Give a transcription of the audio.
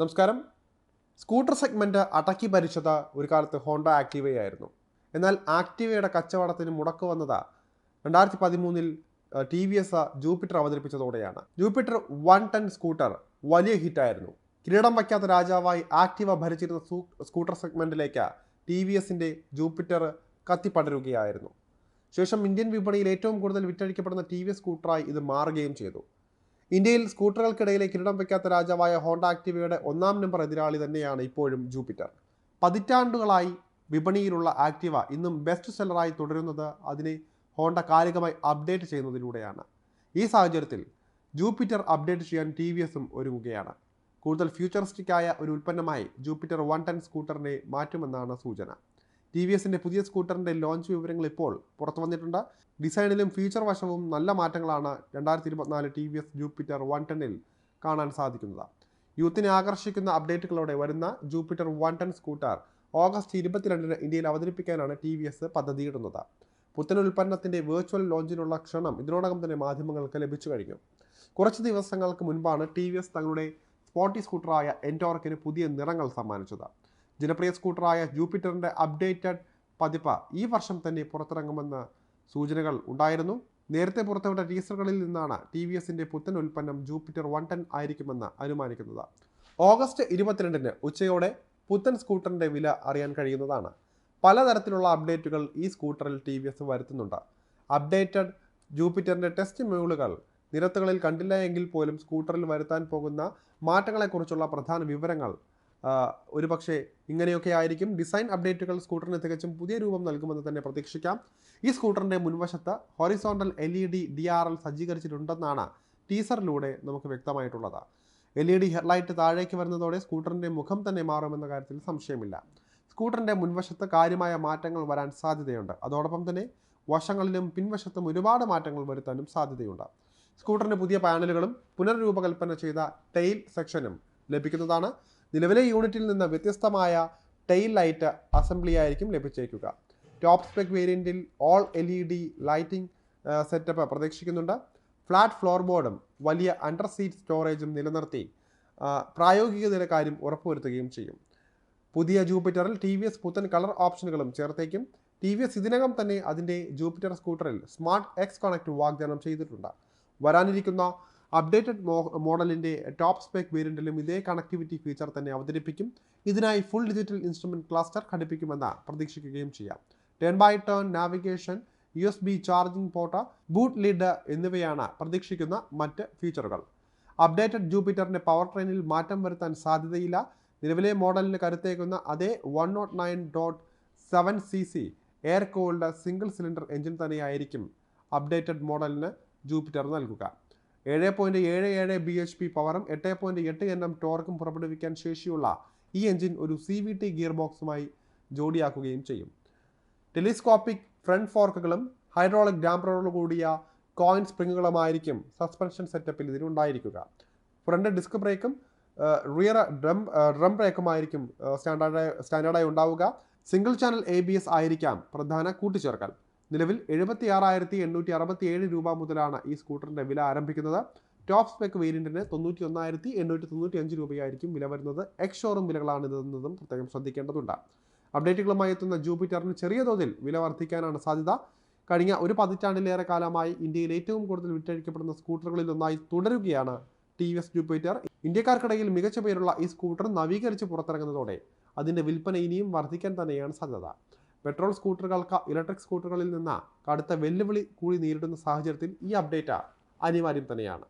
നമസ്കാരം. Scooter segment അടക്കി ഭരിച്ചത് ഒരു കാലത്ത് ഹോണ്ട ആക്റ്റീവയായിരുന്നു എന്നാൽ ആക്ടിവയുടെ കച്ചവടത്തിന് മുടക്ക് വന്നത് രണ്ടായിരത്തി പതിമൂന്നിൽ ടി വി എസ് ജൂപ്പിറ്റർ അവതരിപ്പിച്ചതോടെയാണ്. ജൂപ്പിറ്റർ വൺ ടെൻ സ്കൂട്ടർ വലിയ ഹിറ്റായിരുന്നു. കിരീടം വയ്ക്കാത്ത രാജാവായി ആക്ടിവ ഭരിച്ചിരുന്ന സ്കൂട്ടർ സെഗ്മെന്റിലേക്ക് ടി വി എസിന്റെ ജൂപ്പിറ്റർ കത്തിപ്പടരുകയായിരുന്നു. ശേഷം ഇന്ത്യൻ വിപണിയിൽ ഏറ്റവും കൂടുതൽ വിറ്റഴിക്കപ്പെടുന്ന ടി വി എസ് സ്കൂട്ടറായി ഇത് മാറുകയും ചെയ്തു. ഇന്ത്യയിൽ സ്കൂട്ടറുകൾക്കിടയിലെ കിരീടം വയ്ക്കാത്ത രാജാവായ ഹോണ്ട ആക്ടിവയുടെ ഒന്നാം നമ്പർ എതിരാളി തന്നെയാണ് ഇപ്പോഴും ജൂപ്പിറ്റർ. പതിറ്റാണ്ടുകളായി വിപണിയിലുള്ള ആക്ടിവ ഇന്നും ബെസ്റ്റ് സെല്ലറായി തുടരുന്നത് അതിനെ ഹോണ്ട കാലികമായി അപ്ഡേറ്റ് ചെയ്യുന്നതിലൂടെയാണ്. ഈ സാഹചര്യത്തിൽ ജൂപ്പിറ്റർ അപ്ഡേറ്റ് ചെയ്യാൻ ടി വി എസും ഒരുങ്ങുകയാണ്. കൂടുതൽ ഫ്യൂച്ചറിസ്റ്റിക്കായ ഒരു ഉൽപ്പന്നമായി ജൂപ്പിറ്റർ വൺ ടെൻ സ്കൂട്ടറിനെ മാറ്റുമെന്നാണ് സൂചന. ടി വി എസിന്റെ പുതിയ സ്കൂട്ടറിന്റെ ലോഞ്ച് വിവരങ്ങൾ ഇപ്പോൾ പുറത്തു വന്നിട്ടുണ്ട്. ഡിസൈനിലും ഫീച്ചർ വശവും നല്ല മാറ്റങ്ങളാണ് രണ്ടായിരത്തി ഇരുപത്തിനാല് T V S Jupiter one ടെന്നിൽ കാണാൻ സാധിക്കുന്നത്. യൂത്തിനെ ആകർഷിക്കുന്ന അപ്ഡേറ്റുകളോടെ വരുന്ന Jupiter one ten scooter August ഇരുപത്തിരണ്ടിന് ഇന്ത്യയിൽ അവതരിപ്പിക്കാനാണ് ടി വി എസ് പദ്ധതിയിടുന്നത്. പുത്തൻ ഉൽപ്പന്നത്തിന്റെ വെർച്വൽ ലോഞ്ചിനുള്ള ക്ഷണം ഇതിനോടകം തന്നെ മാധ്യമങ്ങൾക്ക് ലഭിച്ചു കഴിഞ്ഞു. കുറച്ച് ദിവസങ്ങൾക്ക് മുൻപാണ് ടി വി എസ് തങ്ങളുടെ സ്പോർട്ടി സ്കൂട്ടറായ എന്റോർക്കിന് പുതിയ നിറങ്ങൾ സമ്മാനിച്ചത്. ജനപ്രിയ സ്കൂട്ടറായ ജൂപ്പിറ്ററിന്റെ അപ്ഡേറ്റഡ് പതിപ്പ് ഈ വർഷം തന്നെ പുറത്തിറങ്ങുമെന്ന് സൂചനകൾ ഉണ്ടായിരുന്നു. നേരത്തെ പുറത്തുവിട്ട ടീസറുകളിൽ നിന്നാണ് ടി വി എസിന്റെ പുത്തൻ ഉൽപ്പന്നം ജൂപ്പിറ്റർ വൺ ടെൻ ആയിരിക്കുമെന്ന് അനുമാനിക്കുന്നത്. ഓഗസ്റ്റ് ഇരുപത്തിരണ്ടിന് ഉച്ചയോടെ പുത്തൻ സ്കൂട്ടറിന്റെ വില അറിയാൻ കഴിയുന്നതാണ്. പലതരത്തിലുള്ള അപ്ഡേറ്റുകൾ ഈ സ്കൂട്ടറിൽ ടി വി എസ് വരുത്തുന്നുണ്ട്. അപ്ഡേറ്റഡ് ജൂപ്പിറ്ററിന്റെ ടെസ്റ്റ് മ്യൂളുകൾ നിരത്തുകളിൽ കണ്ടില്ല എങ്കിൽ പോലും സ്കൂട്ടറിൽ വരുത്താൻ പോകുന്ന മാറ്റങ്ങളെക്കുറിച്ചുള്ള പ്രധാന വിവരങ്ങൾ ആ, ഒരുപക്ഷെ ഇങ്ങനെയൊക്കെ ആയിരിക്കും. ഡിസൈൻ അപ്ഡേറ്റുകൾ സ്കൂട്ടറിന് തികച്ചും പുതിയ രൂപം നൽകുമെന്ന് തന്നെ പ്രതീക്ഷിക്കാം. ഈ സ്കൂട്ടറിന്റെ മുൻവശത്ത് horizontal L E D D R L സജ്ജീകരിച്ചിട്ടുണ്ടെന്നാണ് ടീസറിലൂടെ നമുക്ക് വ്യക്തമായിട്ടുള്ളത്. എൽ ഇ ഡി ഹെഡ്ലൈറ്റ് താഴേക്ക് വരുന്നതോടെ സ്കൂട്ടറിന്റെ മുഖം തന്നെ മാറുമെന്ന കാര്യത്തിൽ സംശയമില്ല. സ്കൂട്ടറിന്റെ മുൻവശത്ത് കാര്യമായ മാറ്റങ്ങൾ വരാൻ സാധ്യതയുണ്ട്. അതോടൊപ്പം തന്നെ വശങ്ങളിലും പിൻവശത്തും ഒരുപാട് മാറ്റങ്ങൾ വരുത്താനും സാധ്യതയുണ്ട്. സ്കൂട്ടറിന് പുതിയ പാനലുകളും പുനർരൂപകൽപ്പന ചെയ്ത ടെയിൽ സെക്ഷനും ലഭിക്കുന്നതാണ്. നിലവിലെ യൂണിറ്റിൽ നിന്ന് വ്യത്യസ്തമായ ടെയിൽ ലൈറ്റ് അസംബ്ലി ആയിരിക്കും ലഭിച്ചേക്കുക. Top spec വേരിയന്റിൽ all L E D lighting setup പ്രതീക്ഷിക്കുന്നുണ്ട്. ഫ്ലാറ്റ് ഫ്ലോർ ബോർഡും വലിയ അണ്ടർ സീറ്റ് സ്റ്റോറേജും നിലനിർത്തി പ്രായോഗിക കാര്യം ഉറപ്പുവരുത്തുകയും ചെയ്യും. പുതിയ ജൂപ്പിറ്ററിൽ ടി വി എസ് പുത്തൻ കളർ ഓപ്ഷനുകളും ചേർത്തേക്കും. ടി വി എസ് ഇതിനകം തന്നെ അതിന്റെ ജൂപ്പിറ്റർ സ്കൂട്ടറിൽ സ്മാർട്ട് എക്സ് കണക്ട് വാഗ്ദാനം ചെയ്തിട്ടുണ്ട്. വരാനിരിക്കുന്ന അപ്ഡേറ്റഡ് മോ മോഡലിന്റെ ടോപ്പ് സ്പെക് വേരിയന്റിലും ഇതേ കണക്ടിവിറ്റി ഫീച്ചർ തന്നെ അവതരിപ്പിക്കും. ഇതിനായി ഫുൾ ഡിജിറ്റൽ ഇൻസ്ട്രുമെന്റ് ക്ലസ്റ്റർ ഘടിപ്പിക്കുമെന്ന് പ്രതീക്ഷിക്കുകയും ചെയ്യാം. Turn by turn navigation U S B charging port boot lid എന്നിവയാണ് പ്രതീക്ഷിക്കുന്ന മറ്റ് ഫീച്ചറുകൾ അപ്ഡേറ്റഡ് ജൂപ്പിറ്ററിന്റെ പവർ ട്രെയിനിൽ മാറ്റം വരുത്താൻ സാധ്യതയില്ല. നിലവിലെ മോഡലിന് കരുത്തേക്കുന്ന അതേ one nought nine dot seven C C air cooled single cylinder engine തന്നെയായിരിക്കും അപ്ഡേറ്റഡ് മോഡലിന് ജൂപ്പിറ്റർ നൽകുക. ഏഴ് പോയിന്റ് ഏഴ് ഏഴ് ബി എച്ച് പി പവറും എട്ട് പോയിന്റ് എട്ട് എൻ എം ടോർക്കും പുറപ്പെടുവിക്കാൻ ശേഷിയുള്ള ഈ എഞ്ചിൻ ഒരു സി വി ടി ഗിയർ ബോക്സുമായി ജോഡിയാക്കുകയും ചെയ്യും. ടെലിസ്കോപ്പിക് ഫ്രണ്ട് ഫോർക്കുകളും ഹൈഡ്രോളിക് ഡാമ്പറോട് കൂടിയ കോയിൻ സ്പ്രിങ്ങുകളുമായിരിക്കും സസ്പെൻഷൻ സെറ്റപ്പിൽ ഇതിനുണ്ടായിരിക്കുക ഫ്രണ്ട് ഡിസ്ക് ബ്രേക്കും റിയർ ഡ്രം ഡ്രം ബ്രേക്കുമായിരിക്കും സ്റ്റാൻഡേർഡായി സ്റ്റാൻഡേർഡായി ഉണ്ടാവുക. Single channel A B S ആയിരിക്കാം പ്രധാന കൂട്ടിച്ചേർക്കൽ. നിലവിൽ എഴുപത്തി ആറായിരത്തി എണ്ണൂറ്റി അറുപത്തി ഏഴ് രൂപ മുതലാണ് ഈ സ്കൂട്ടറിന്റെ വില ആരംഭിക്കുന്നത്. ടോപ്പ് സ്പെക് വേരിയന്റിന് തൊണ്ണൂറ്റി ഒന്നായിരത്തി എണ്ണൂറ്റി തൊണ്ണൂറ്റി അഞ്ച് രൂപയായിരിക്കും വില വരുന്നത്. എക്സ് ഷോറൂം വിലകളാണ് ഇതെന്നതും പ്രത്യേകം ശ്രദ്ധിക്കേണ്ടതുണ്ട്. അപ്ഡേറ്റുകളുമായി എത്തുന്ന ജൂപ്പിറ്ററിന് ചെറിയ തോതിൽ വില വർദ്ധിക്കാനാണ് സാധ്യത. കഴിഞ്ഞ ഒരു പതിറ്റാണ്ടിലേറെ കാലമായി ഇന്ത്യയിൽ ഏറ്റവും കൂടുതൽ വിറ്റഴിക്കപ്പെടുന്ന സ്കൂട്ടറുകളിൽ ഒന്നായി തുടരുകയാണ് ടി വി എസ് ജൂപ്പിറ്റർ. ഇന്ത്യക്കാർക്കിടയിൽ മികച്ച പേരുള്ള ഈ സ്കൂട്ടർ നവീകരിച്ച് പുറത്തിറങ്ങുന്നതോടെ അതിന്റെ വിൽപ്പന ഇനിയും വർദ്ധിക്കാൻ തന്നെയാണ് സാധ്യത. പെട്രോൾ സ്കൂട്ടറുകൾക്ക് ഇലക്ട്രിക് സ്കൂട്ടറുകളിൽ നിന്ന് കടുത്ത വെല്ലുവിളി കൂടി നേരിടുന്ന സാഹചര്യത്തിൽ ഈ അപ്ഡേറ്റ് അനിവാര്യം തന്നെയാണ്.